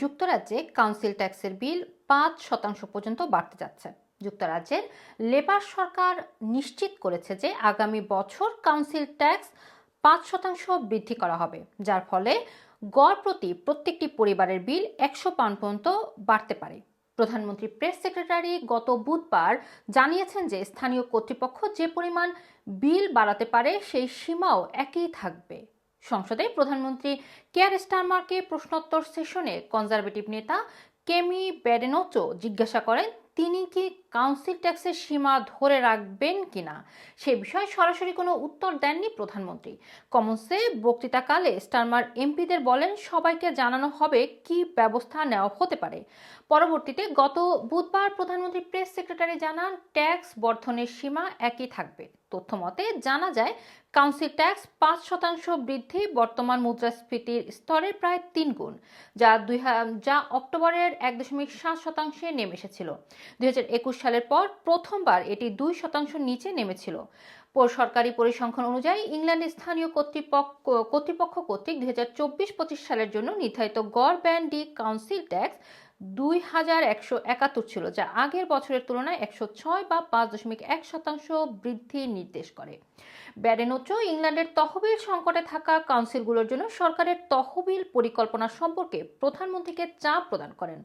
যুক্তরাজ্যে কাউন্সিল ট্যাক্সের বিল পাঁচ শতাংশ পর্যন্ত বাড়তে যাচ্ছে। যুক্তরাজ্যের লেবার সরকার নিশ্চিত করেছে যে আগামী বছর কাউন্সিল ট্যাক্স পাঁচ শতাংশ বৃদ্ধি করা হবে, যার ফলে গড় প্রতি প্রত্যেকটি পরিবারের বিল একশো পাউন্ড পর্যন্ত বাড়তে পারে। প্রধানমন্ত্রী প্রেস সেক্রেটারি গত বুধবার জানিয়েছেন যে স্থানীয় কর্তৃপক্ষ যে পরিমাণ বিল বাড়াতে পারে সেই সীমাও একই থাকবে। সংসদে প্রধানমন্ত্রী কেয়ার স্টারমারকে প্রশ্নোত্তর সেশনে কনজারভেটিভ নেতা কেমি ব্যাডেনোচো জিজ্ঞাসা করেন, তিনি কি কাউন্সিল ট্যাক্সের সীমা ধরে রাখবেন কিনা? সে বিষয়ে সরাসরি কোনো উত্তর দেননি প্রধানমন্ত্রী। কমন্সে বক্তৃতাকালে স্টারমার এমপিদের বলেন, সবাইকে জানানো হবে কি ব্যবস্থা নেওয়া হতে পারে। পরবর্তীতে গত বুধবার প্রধানমন্ত্রী প্রেস সেক্রেটারি জানান, ট্যাক্স বর্ধনের সীমা একই থাকবে। তথ্য মতে জানা যায়, কাউন্সিল ট্যাক্স পাঁচ শতাংশ বৃদ্ধি বর্তমান মুদ্রাস্ফীতির স্তরের প্রায় তিন গুণ, যা দুই যা অক্টোবরের এক দশমিক সাত শতাংশে নেমে এসেছিল। দুই একুশ সালের পর প্রথমবার এটি দুই শতাংশ নিচে নেমেছিল। সরকারি পরিসংখ্যান অনুযায়ী ইংল্যান্ডের স্থানীয় কর্তৃপক্ষ কর্তৃপক্ষ কর্তৃক দুই হাজার চব্বিশ পঁচিশ সালের জন্য নির্ধারিত গড় ব্যান্ড কাউন্সিল ট্যাক্স দুই হাজার একশো একাত্তর ছিল, যা আগের বছরের তুলনায় একশো ছয় বা পাঁচ দশমিক এক শতাংশ বৃদ্ধি নির্দেশ করে। ব্যারেনোচ ইংল্যান্ডের তহবিল সংকটে থাকা কাউন্সিলগুলোর জন্য সরকারের তহবিল পরিকল্পনা সম্পর্কে প্রধানমন্ত্রীকে চাপ প্রদান করেন।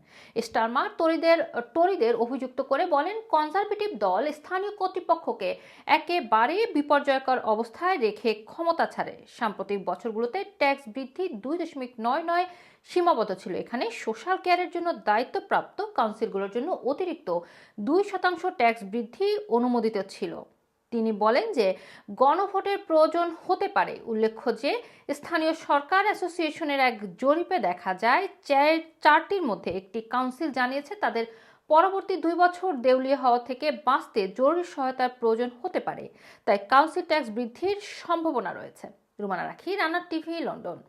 স্টারমার টরিদের টরিদের অভিযুক্ত করে বলেন, কনজারভেটিভ দল স্থানীয় কর্তৃপক্ষকে একেবারে বিপর্যয়কর অবস্থায় রেখে ক্ষমতা ছাড়ে। সাম্প্রতিক বছরগুলোতে ট্যাক্স বৃদ্ধি দুই দশমিক নয় নয় সীমাবদ্ধ ছিল। এখানে সোশ্যাল কেয়ারের জন্য দায়িত্বপ্রাপ্ত কাউন্সিলগুলোর জন্য অতিরিক্ত দুই শতাংশ ট্যাক্স বৃদ্ধি অনুমোদিত ছিল। তিনি বলেন যে গণভোটের প্রয়োজন হতে পারে। উল্লেখ্য যে স্থানীয় সরকার অ্যাসোসিয়েশনের এক জরিপে দেখা যায় চারটির মধ্যে একটি কাউন্সিল জানিয়েছে তাদের পরবর্তী দুই বছর দেউলিয়া হওয়া থেকে বাঁচতে জরুরি সহায়তার প্রয়োজন হতে পারে। তাই কাউন্সিল ট্যাক্স বৃদ্ধির সম্ভাবনা রয়েছে। রুমানা রাখি, রানার টিভি, লন্ডন।